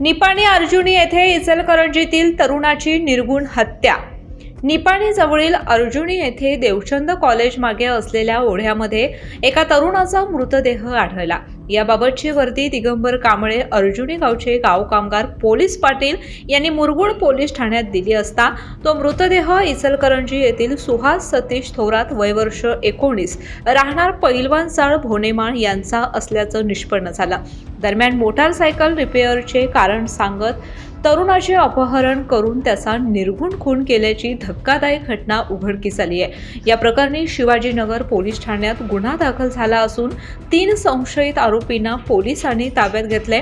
निपाणी अर्जुनी येथे इचलकरंजीतील तरुणाची निर्गुण हत्या. निपाणीजवळील अर्जुनी येथे देवचंद कॉलेज मागे असलेल्या ओढ्यामध्ये एका तरुणाचा मृतदेह आढळला. याबाबतची वर्दी दिगंबर कांबळे अर्जुनी गावचे गाव कामगार पोलीस पाटील यांनी मुरगुड पोलीस ठाण्यात दिली असता तो मृतदेह इचलकरंजी येथील सुहास सतीश थोरात वयवर्ष एकोणीस राहणार पैलवान चाळ भोनेमाळ यांचा असल्याचं निष्पन्न झालं. दरम्यान मोटारसायकल रिपेअरचे कारण सांगत तरुणाचे अपहरण करून त्याचा निर्गुण खून केल्याची धक्कादायक घटना उघडकीस आली आहे. या प्रकरणी शिवाजीनगर पोलीस ठाण्यात गुन्हा दाखल झाला असून तीन संशयित आरोपींना पोलिसांनी ताब्यात घेतले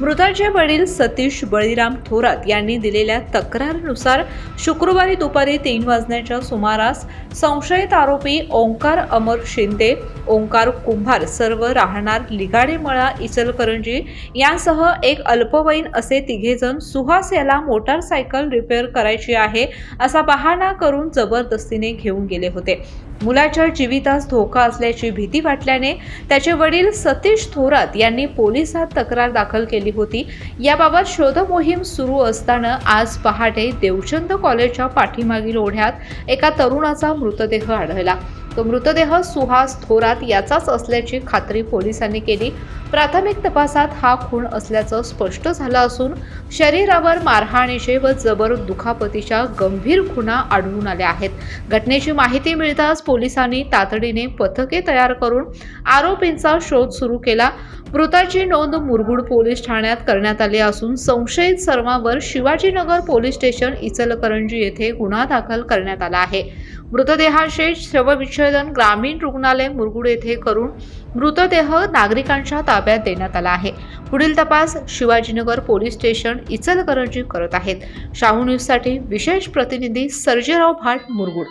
मृताचे वडील सतीश बळीराम थोरात यांनी दिलेल्या तक्रारीनुसार शुक्रवारी दुपारी तीन वाजण्याच्या सुमारास संशयित आरोपी ओंकार अमर शिंदे ओंकार कुंभार सर्व राहणार लिगाडेमळा इचलकरंजी यांसह एक अल्पवयीन असे तिघेजण सुहास याला मोटारसायकल रिपेअर करायची आहे असा बहाणा करून जबरदस्तीने घेऊन गेले होते. मुलाच्या जीवितास धोका असल्याची भीती वाटल्याने त्याचे वडील सतीश थोरात यांनी पोलिसात तक्रार दाखल केली होती. याबाबत शोधमोहीम सुरू असताना आज पहाटे देवचंद कॉलेजच्या पाठीमागील ओढ्यात एका तरुणाचा मृतदेह आढळला. तो मृतदेह सुहास थोरात याचाच असल्याची खात्री पोलिसांनी केली. प्राथमिक तपासात हा खून असल्याचं स्पष्ट झालं असून शरीरावर मारहाणीचे व जबर दुखापतीच्या गंभीर खुणा आढळून आल्या आहेत. घटनेची माहिती मिळताच पोलिसांनी तातडीने पथके तयार करून आरोपींचा शोध सुरू केला. मृताची नोंद मुरगुड पोलीस ठाण्यात करण्यात आली असून संशयित सर्वांवर शिवाजीनगर पोलीस स्टेशन इचलकरंजी येथे गुन्हा दाखल करण्यात आला आहे. मृतदेहाचे शवविच्छेदन ग्रामीण रुग्णालय मुरगुड येथे करून मृतदेह नागरिकांच्या ताब्यात देण्यात आला आहे. पुढील तपास शिवाजीनगर पोलीस स्टेशन इचलकरंजी करत आहेत. शाहू न्यूजसाठी विशेष प्रतिनिधी सर्जेराव भाट मुरगुड.